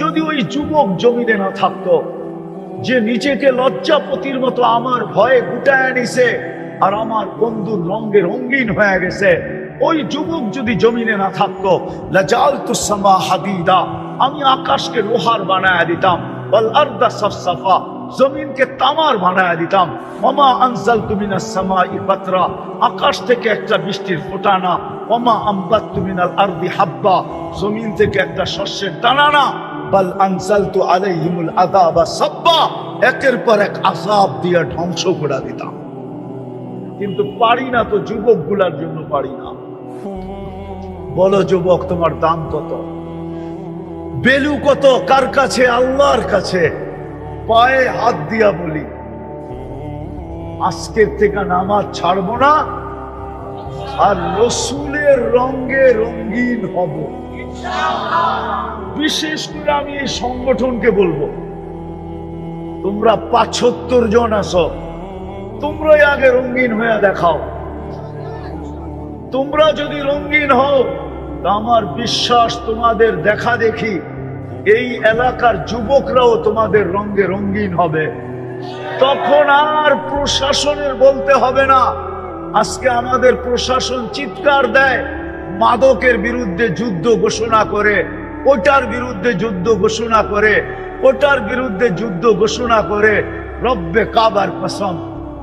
যদি ওই যুবক জমিনে না থাকতো, যে নিজেকে লজ্জাপতির মতো আমার ভয়ে গুটায় নিছে আর আমার বন্ধুর রঙ্গে রঙ্গিন হয়ে গেছে, ওই যুবক যদি জমিনে না থাকতো লাজাল তুসামা হাদিদা, আমি আকাশকে লোহার বানায় দিতাম বল আর্দা সফসফা। জমিনকে তামার বানায় দিতাম। ওমা আনজাল তুমিনা সামা ইপাত্রা আকাশ থেকে একটা বৃষ্টির ফোটানা। ওমা আম্বাত তুমিনাল আরদি হাব্বা। জমিন থেকে একটা শস্যের দানা না বল আনজালতু আলাইহিমুল আযাবা সাব্বা। একের পর এক আযাব দিয়ে ধ্বংস করে দিতাম। কিন্তু পারি না তো যুবকগুলার জন্য পারি না। বলো যুবক, তোমার দাম কত? বেলু কত? কার কাছে? আল্লাহর কাছে? পায়ে হাত দিয়া বলি, আজকের থেকে নামাজ ছাড়বো না, আর রসুলের রঙ্গে রঙ্গিন হব। বিশেষ করে আমি এই সংগঠনকে বলব, তোমরা পাঁচত্তর জন আছো, তোমরাই আগে রঙ্গিন হয়ে দেখাও। তোমরা যদি রঙ্গিন হও আমার বিশ্বাস তোমাদের দেখা দেখি। এই এলাকার যুবকরাও তোমাদের রঙ্গে রঙ্গিন হবে। তখন আর প্রশাসনের বলতে হবে না। আজকে আমাদের প্রশাসন চিৎকার দেয়, মাদকের বিরুদ্ধে যুদ্ধ ঘোষণা করে, ওটার বিরুদ্ধে যুদ্ধ ঘোষণা করে, ওটার বিরুদ্ধে যুদ্ধ ঘোষণা করে, রব্বে কাবার কসম,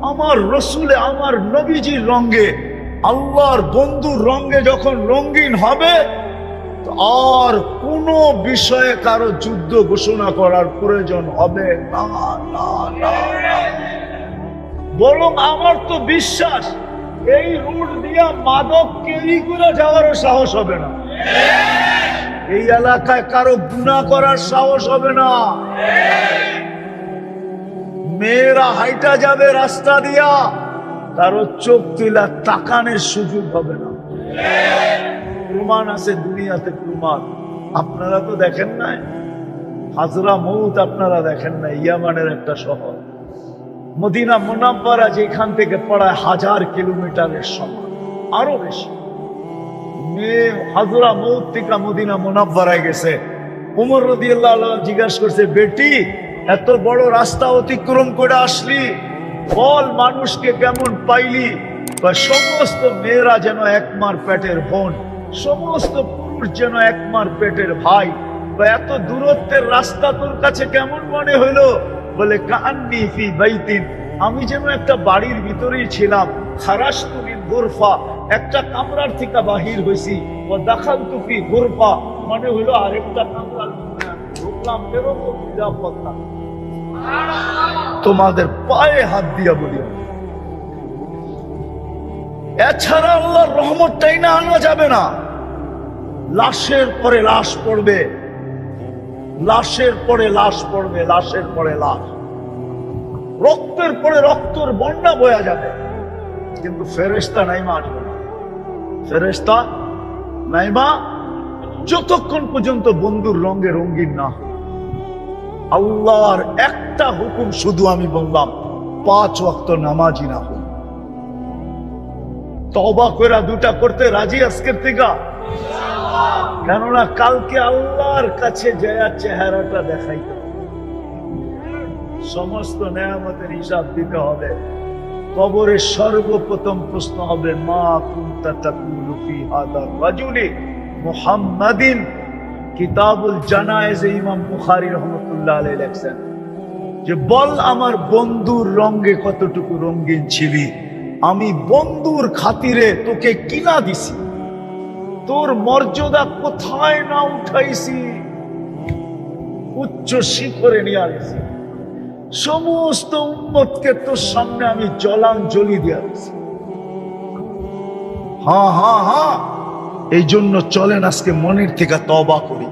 আমার রসুলে, আমার নবীজির রঙ্গে আল্লাহর বন্ধুর রঙ্গে যখন রঙ্গিন হবে আর কোনো বিষয়ে কারও যুদ্ধ ঘোষণা করার প্রয়োজন হবে? না না না। বরং আমার তো বিশ্বাস, এই রুট দিয়া মাদক কেউই করে যাওয়ারও সাহস হবে না। এই এলাকায় কারও গুণা করার সাহস হবে না। মেয়েরা হাইটা যাবে রাস্তা দিয়া, কারও চোখ তুলা তাকানের সুযোগ হবে না। প্রমাণ আছে দুনিয়াতে প্রমাণ। আপনারা তো দেখেন নাই? হাজরা মৌত আপনারা দেখেন নাই, ইয়ামানের একটা শহর। মদিনা মুনাব্বারা যেখান থেকে পড়ায় হাজার কিলোমিটারের সমান, আরও বেশি। হাজরা মৌত থেকে মদিনা মুনাব্বারায় গেছে। উমর রদি আল্লাহ জিজ্ঞাসা করছে, বেটি, এত বড় রাস্তা অতিক্রম করে আসলি? বল মানুষকে কেমন পাইলি? বা সমস্ত মেয়েরা যেন একমার পেটের বোন সমস্ত পুরুষ যেন একমার পেটের ভাই। বা এত দূরত্বের রাস্তা তোর কাছে কেমন মনে হলো? বলে কান্নি আমি যেন একটা বাড়ির ভিতরেই ছিলাম। খারাস তুমি গোরফা। একটা কামরার থেকে বাহির হয়েছি ও দেখাল তুফি গোরফা। মানে হইল আরেকটা কামরার ঢুকলাম এরকম তোমাদের পায়ে হাত দিয়া বলি। এছাড়া আল্লাহর রহমতটাই না আনা যাবে না। লাশের পরে লাশ পড়বে। লাশের পরে লাশ পড়বে, লাশের পরে লাশ। রক্তের পরে রক্তর বন্যা বয়া যাবে। কিন্তু ফেরেস্তা নাইমা আসবে না। ফেরেস্তা নাইমা যতক্ষণ পর্যন্ত বন্ধুর রঙে রঙিন না। আল্লাহর একটা হুকুম শুধু আমি বললাম, পাঁচ ওয়াক্ত নামাজি না হোক তবা করে দুটা করতে রাজি আজকের থেকে? কেননা কালকে আল্লাহর কাছে জয়া চেহারাটা দেখাইতে সমস্ত নেয়ামতের হিসাব দিতে হবে। কবরের সর্বপ্রথম প্রশ্ন হবে, মা কিতাবুল ইমাম যে, বল আমার বন্ধুর রঙ্গে কতটুকু রঙ্গিন ছিলি? আমি বন্ধুর খাতিরে তোকে কিনা দিছি। তোর মর্যাদা কোথায় না উঠাইছি? উচ্চ শিখরে নিয়ে আসছি সমস্ত উম্মতকে তোর সামনে আমি জলাঞ্জলি দিয়ে আসছি হা হা হা। এই জন্য চলেন আজকে মনের থেকে তবা করি।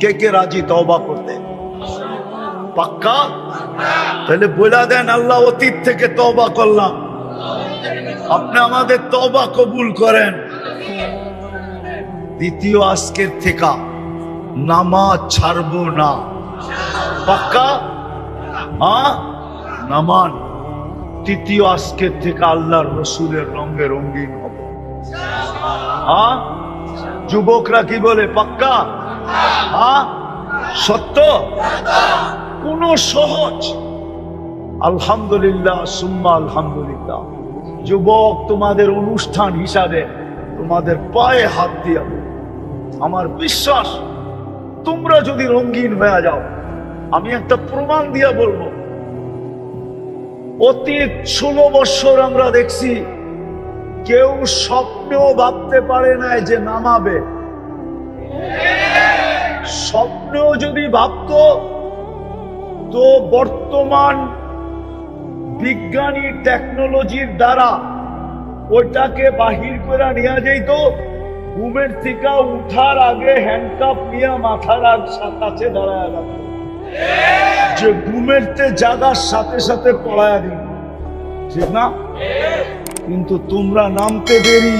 কে কে রাজি তবা করতে? পাক্কা? তাহলে বলে দেন, আল্লাহ অতীত থেকে তবা করলাম। আপনি আমাদের তবা কবুল করেন। দ্বিতীয় আজকের থেকে নামাজ ছাড়বো না। পাক্কা? নামান। তৃতীয় আজকের থেকে আল্লাহর রসুলের রঙে রঙিন হবে। যুবকরা কি বলে, পাক্কা? সত্য? কোন সহজ? আলহামদুলিল্লাহ, সুম্মা আলহামদুলিল্লাহ। যুবক তোমাদের অনুষ্ঠান হিসাবে তোমাদের পায়ে হাত দিয়া। আমার বিশ্বাস, তোমরা যদি রঙিন হয়ে যাও, আমি একটা প্রমাণ দিয়া বলব। অতীত ষোলো বৎসর আমরা দেখছি, কেউ স্বপ্নেও ভাবতে পারে নাই যে নামাবে। স্বপ্নেও যদি ভাবতো, তো বর্তমান বিজ্ঞানী টেকনোলজির দ্বারা ওইটাকে বাহির করে নিয়ে যাইত ঘুমের থেকে উঠার আগে হ্যান্ডকাপ নিয়ে মাথার আগ কাছে দাঁড়ায় রাখতো যে ঘুমের তে জাগার সাথে সাথে পড়ায় দিন ঠিক না? কিন্তু তোমরা নামতে দেরি।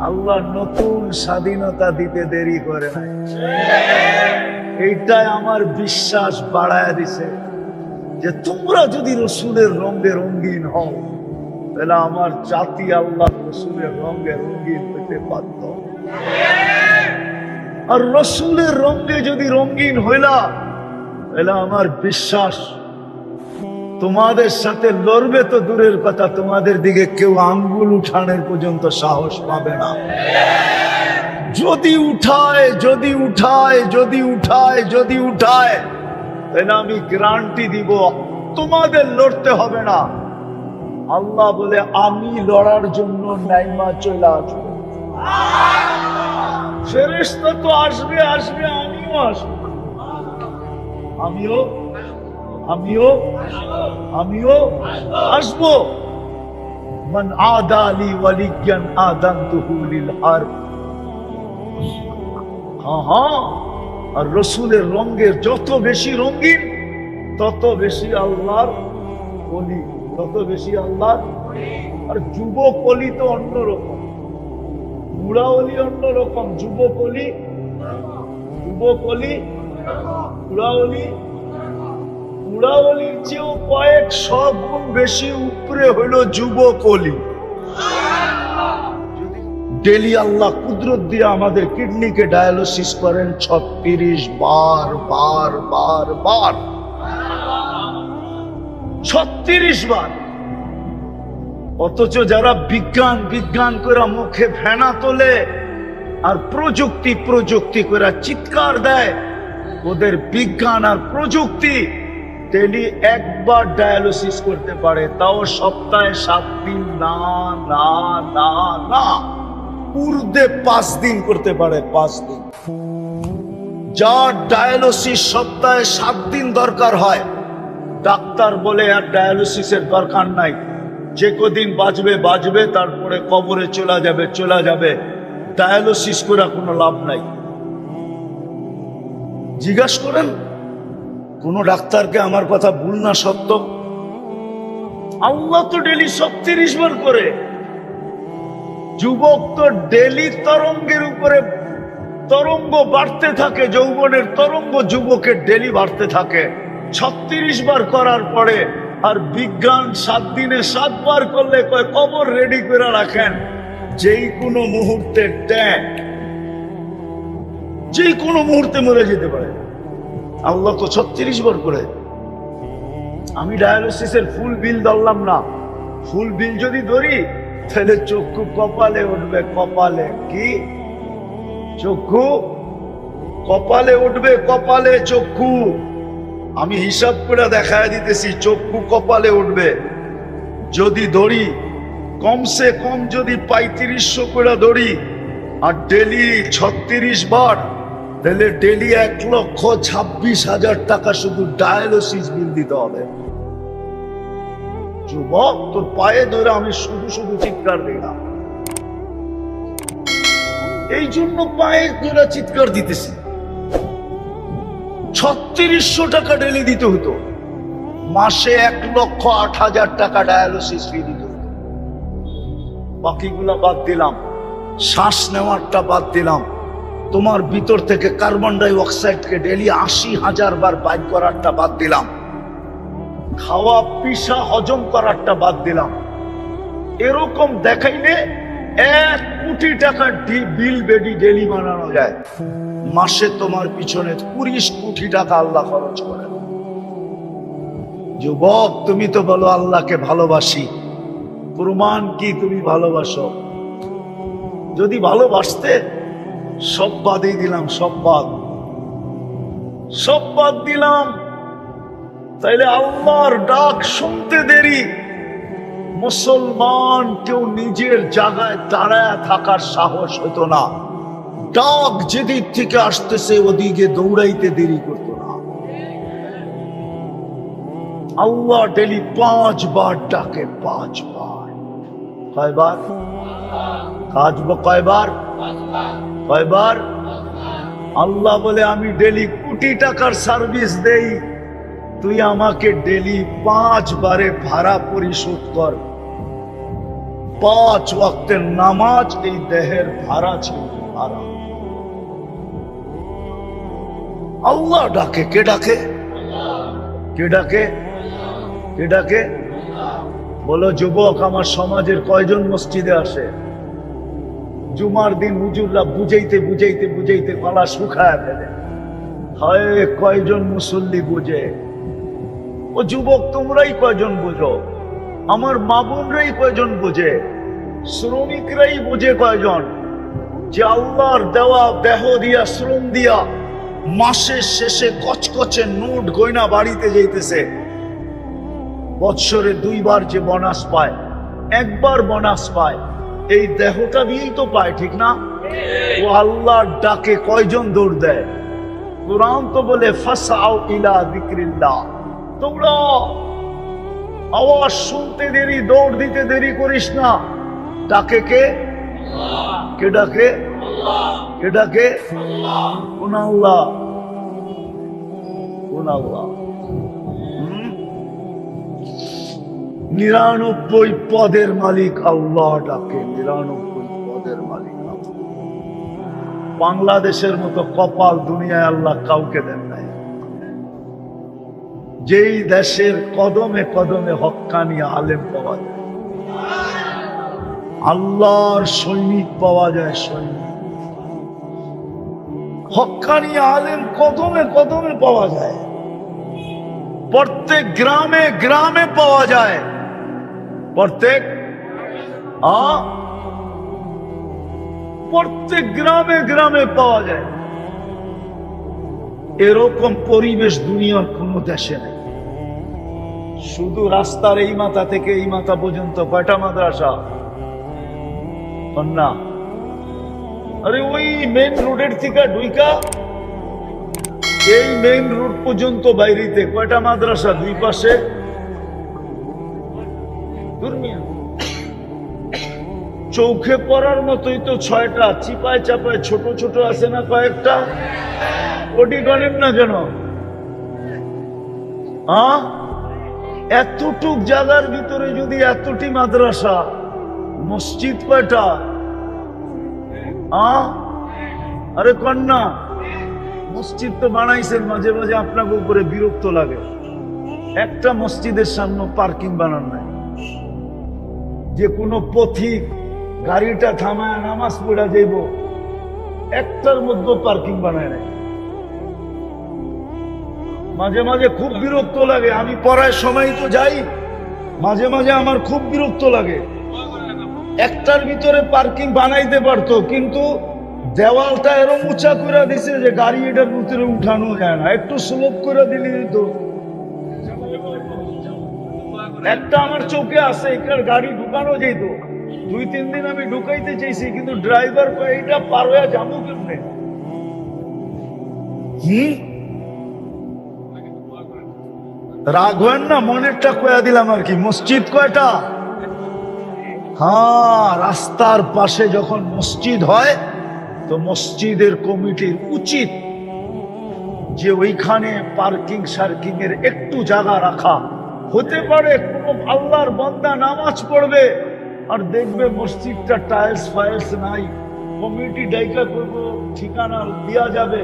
আল্লাহ নতুন স্বাধীনতা দিতে দেরি করে নাই। এইটাই আমার বিশ্বাস বাড়ায় দিছে। যে তোমরা যদি রসুলের রঙে রঙিন হও তাহলে আমার জাতি আল্লাহ রসুলের রঙে রঙিন হইতে বাধ্য। আর রসুলের রঙে যদি রঙিন হইলা, তাহলে আমার বিশ্বাস, তোমাদের সাথে লড়বে তো দূরের কথা, তোমাদের দিকে কেউ আঙ্গুল উঠানের পর্যন্ত সাহস পাবে না। যদি উঠায় যদি উঠায় যদি উঠায় যদি উঠায়, তাহলে আমি গ্যারান্টি দিব, তোমাদের লড়তে হবে না। আল্লাহ বলে, আমি লড়ার জন্য নাইমা চলে আসব। ফেরেশতা তো আসবে আসবে, আমিও আসব। আমিও আমিও আমিও আসব। মান আদালি ওয়ালিয়ান আদানতুহু লিল হারব হ্যাঁ হ্যাঁ আর রসুলের রঙের যত বেশি রঙিন, তত বেশি আল্লাহর অলি তত বেশি আল্লাহ, আর যুবক অলি তো অন্যরকম বুড়া অলি অন্যরকম যুবক অলি যুবক অলি বুড়া অলি চেয়েও কয়েক সব গুণ বেশি উপরে হইল যুবক অলি ডেলি আল্লাহ কুদরত দিয়ে আমাদের কিডনিকে ডায়ালিসিস করেন ছত্রিশ বার বার বার বার। ছত্রিশ বার। অথচ যারা বিজ্ঞান বিজ্ঞান করে মুখে ফেনা তোলে আর প্রযুক্তি প্রযুক্তি করে চিৎকার দেয়, ওদের বিজ্ঞান আর প্রযুক্তি ডেলি একবার ডায়ালিসিস করতে পারে, তাও সপ্তাহে সাত দিন, না না না না। পূর্বে পাঁচ দিন করতে পারে, পাঁচ দিন। যার ডায়ালিসিস সপ্তাহে সাত দিন দরকার হয় ডাক্তার বলে আর ডায়ালিসিসের দরকার নাই। যে কদিন বাঁচবে বাঁচবে, তারপরে কবরে চলে যাবে চলে যাবে। ডায়ালিসিস করে কোনো লাভ নাই। জিজ্ঞাস করেন, কোন ডাক্তারকে আমার কথা ভুল না সত্য? আল্লাহ তো ডেলি ছত্রিশ বার করে। যুবক তো ডেলি তরঙ্গের উপরে তরঙ্গ বাড়তে থাকে, যৌবনের তরঙ্গ যুবকের ডেলি বাড়তে থাকে। ছত্রিশ বার করার পরে আর বিজ্ঞান সাত দিনে সাতবার করলে কয় কবর রেডি করে রাখেন? যেই কোনো মুহূর্তে ট্যাঙ্ক যেই কোনো মুহূর্তে মরে যেতে পারে। আল্লাহ তো ছত্রিশ বার করে। আমি ডায়ালিসিসের ফুল বিল ধরলাম না। ফুল বিল যদি ধরি, তাহলে চক্ষু কপালে উঠবে। কপালে কি? চক্ষু? কপালে উঠবে, কপালে চক্ষু। আমি হিসাব করে দেখায় দিতেছি, চক্ষু কপালে উঠবে। যদি ধরি, কমসে কম যদি পঁয়ত্রিশশো করে ধরি, আর ডেলি ছত্রিশ বার, তাহলে ডেলি এক লক্ষ ছাব্বিশ হাজার টাকা শুধু ডায়ালিসিস বিল দিতে হবে। যুবক, তোর পায়ে ধরে আমি শুধু শুধু চিৎকার দিলাম। এই জন্য পায়ে ধরে চিৎকার দিতেছি। ছত্রিশশো টাকা ডেলি দিতে হতো। মাসে এক লক্ষ আট হাজার টাকা ডায়ালিসিস ফি দিতে বাকিগুলা বাদ দিলাম। শ্বাস নেওয়ারটা বাদ দিলাম। তোমার ভিতর থেকে কার্বন ডাই অক্সাইডকে ডেলি আশি হাজার বার বাইক করারটা বাদ দিলাম। খাওয়া, পিসা, হজম করারটা বাদ দিলাম। এরকম দেখাইলে এক কোটি টাকার বিল বেডি ডেলি বানানো যায়। মাসে তোমার পিছনে কুড়িশ কোটি টাকা আল্লাহ খরচ করে। যুবক, তুমি তো বলো আল্লাহকে ভালোবাসি। প্রমাণ কি তুমি ভালোবাসো? যদি ভালোবাসতে, সব বাদই দিলাম, সব বাদ। সব বাদ দিলাম। তাইলে আল্লাহর ডাক শুনতে দেরি। মুসলমান কেউ নিজের জায়গায় দাঁড়ায় থাকার সাহস হতো না। ডাক যেদিক থেকে আসতেছে, ওদিকে দৌড়াইতে দেরি করতো না। আল্লাহ ডেলি পাঁচবার ডাকে, পাঁচবার। কয়বার? কাজ কয়বার? কয়বার? আল্লাহ বলে, আমি ডেলি কোটি টাকার সার্ভিস দেই। তুই আমাকে ডেলি পাঁচ বারে ভাড়া পরিশোধ কর। পাঁচ ওয়াক্তের নামাজ এই দেহের ভাড়া ছিল ভাড়া আল্লাহ ডাকে, কে ডাকে? কে ডাকে? কে ডাকে? বলো, যুবক, আমার সমাজের কয়জন মসজিদে আসে? জুমার দিন হুজুররা বুঝাইতে বুঝাইতে বুঝাইতে গলা শুকায় ফেলে। হয়, কয়জন মুসল্লি বুঝে? ও যুবক, তোমরাই কয়জন বুঝো? আমার মা বোনরাই কয়জন বুঝে? শ্রমিকরাই বুঝে কয়জন? যে আল্লাহর দেওয়া, দেহ দিয়া, শ্রম দিয়া মাসের শেষে কচকচে নোট গয়না বাড়িতে যাইতেছে। বৎসরে দুইবার যে বোনাস পায়, একবার বোনাস পায়, এই দেহটা দিয়েই তো পায়, ঠিক না? ও আল্লাহর ডাকে কয়জন দৌড় দেয়? কোরআন তো বলে ফাসাও ইলা যিকরিল্লাহ। তোমরা আওয়াজ শুনতে দেরি, দৌড় দিতে দেরি করিস না। ডাকে কে? কে ডাকে? কে ডাকে কোন আল্লাহ কোন আল্লাহ নিরানব্বই পদের মালিক আল্লাহ ডাকে নিরানব্বই পদের মালিক বাংলাদেশের মতো কপাল দুনিয়ায় আল্লাহ কাউকে দেন নাই। যেই দেশের কদমে কদমে হক্কানি আলেম পাওয়া যায়। আল্লাহর সৈনিক পাওয়া যায় সৈনিক। হক্কানি আলেম কদমে কদমে পাওয়া যায়। প্রত্যেক গ্রামে গ্রামে পাওয়া যায়। প্রত্যেক প্রত্যেক গ্রামে গ্রামে পাওয়া যায়। এরকম পরিবেশ দুনিয়ার কোন দেশে নেই। শুধু রাস্তার এই মাথা থেকে এই মাথা পর্যন্ত কয়টা মাদ্রাসা? না আরে ওই মেন রোডের থেকে ডুইকা এই মেইন রোড পর্যন্ত বাইরেতে কয়টা মাদ্রাসা? দুই পাশে। চৌখে পড়ার মতোই তো ছয়টা। চিপায় চাপায় ছোট ছোট আছে না কয়েকটা? ওটি গণেন না কেন? এতটুক জায়গার ভিতরে যদি এতটি মাদ্রাসা, মসজিদ কয়টা? আরে কন্যা, মসজিদ তো বানাইছেন, মাঝে মাঝে আপনাকে উপরে বিরক্ত লাগে। একটা মসজিদের সামনে পার্কিং বানান নাই। যে কোনো পথিক গাড়িটা থামায়, নামাজ পড়া যাইব, একটার মধ্যে পার্কিং বানায় নাই। মাঝে মাঝে খুব বিরক্ত লাগে, আমি পড়ার সময় তো যাই, মাঝে মাঝে আমার খুব বিরক্ত লাগে। একটার ভিতরে পার্কিং বানাইতে পারতো, কিন্তু দেওয়ালটা এরম উঁচা করে দিছে যে গাড়ি এটার ভিতরে উঠানো যায় না। একটু সুলভ করে দিলি তো একটা আমার চোখে আছে এটার গাড়ি ঢুকানো যেত। দুই, তিন দিন আমি ঢুকাইতে চাইছি, কিন্তু ড্রাইভার এটা পার হয়ে যাব কেমনে? হুম রাগ হয়েন না? মনেরটা কয়া দিলাম আর কি। মসজিদ কয়টা? হ্যাঁ রাস্তার পাশে যখন মসজিদ হয়, তো মসজিদের কমিটির উচিত যে ওইখানে পার্কিং সার্কিং এর একটু জায়গা রাখা। হতে পারে কোনো আল্লাহর বান্দা নামাজ পড়বে আর দেখবে মসজিদটা টাইলস ফাইলস নাই। কমিটি ডাইকা করব, ঠিকানা দেওয়া যাবে।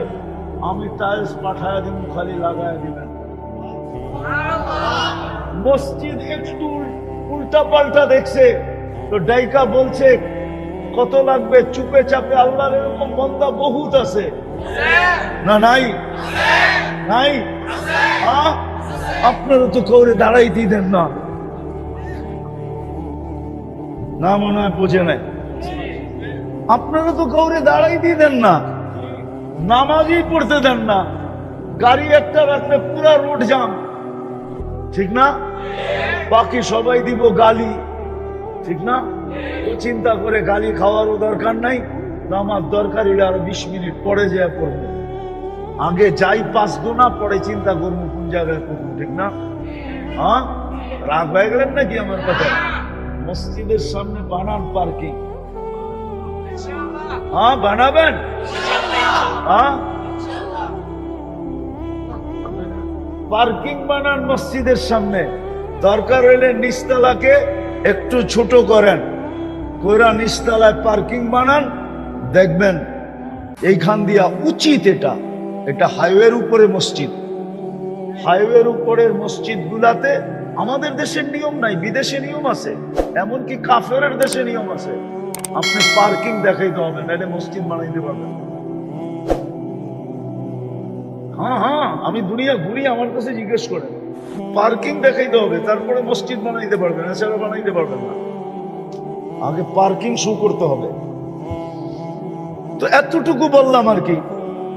আমি টাইলস পাঠায় দিব, খালি লাগায় দিবেন। মসজিদ একটু উল্টা পাল্টা দেখছে। তো ডাইকা বলছে, কত লাগবে? চুপে চাপে আল্লাহর এরকম বন্দা বহুত আছে। না, নাই? নাই? আপনারা তো কৌরে দাঁড়াইতে দেন না। না মনে হয় বোঝে নাই। আপনারা তো কৌরে দাঁড়াইতে দেন না। নামাজই পড়তে দেন না। গাড়ি একটা রাখলে পুরা রোড জাম ঠিক না? বাকি সবাই দিব গালি। ঠিক না? ও চিন্তা করে গালি খাওয়ারও দরকার নাই নামাজ দরকার এটা আরও বিশ মিনিট পরে যা করব আগে যাই পাস না, পরে চিন্তা করব কোন জায়গায় করব ঠিক না? হ্যাঁ? রাগ হয়ে গেলেন নাকি আমার কথা? মসজিদের সামনে বানান পার্কিং। হ্যাঁ বানাবেন? হ্যাঁ? পার্কিং বানান মসজিদের সামনে। দরকার হইলে নিচতলাকে একটু ছোট করেন। কইরা নিচতলায় পার্কিং বানান। দেখবেন এইখান দিয়া উচিত এটা। এটা হাইওয়ের উপরে মসজিদ। হাইওয়ের উপরের মসজিদ গুলাতে আমাদের দেশের নিয়ম নাই, বিদেশে নিয়ম আছে। এমনকি কাফেরের দেশে নিয়ম আছে। আপনি পার্কিং দেখাইতে হবে নাহলে মসজিদ বানাইতে পারবেন। হ্যাঁ হ্যাঁ আমি দুনিয়া ঘুরি, আমার কাছে জিজ্ঞেস করেন। পার্কিং দেখাইতে হবে, তারপরে মসজিদ বানাইতে পারবেন এছাড়া বানাইতে পারবেন না। আগে পার্কিং শু করতে হবে। তো এতটুকু বললাম আর কি।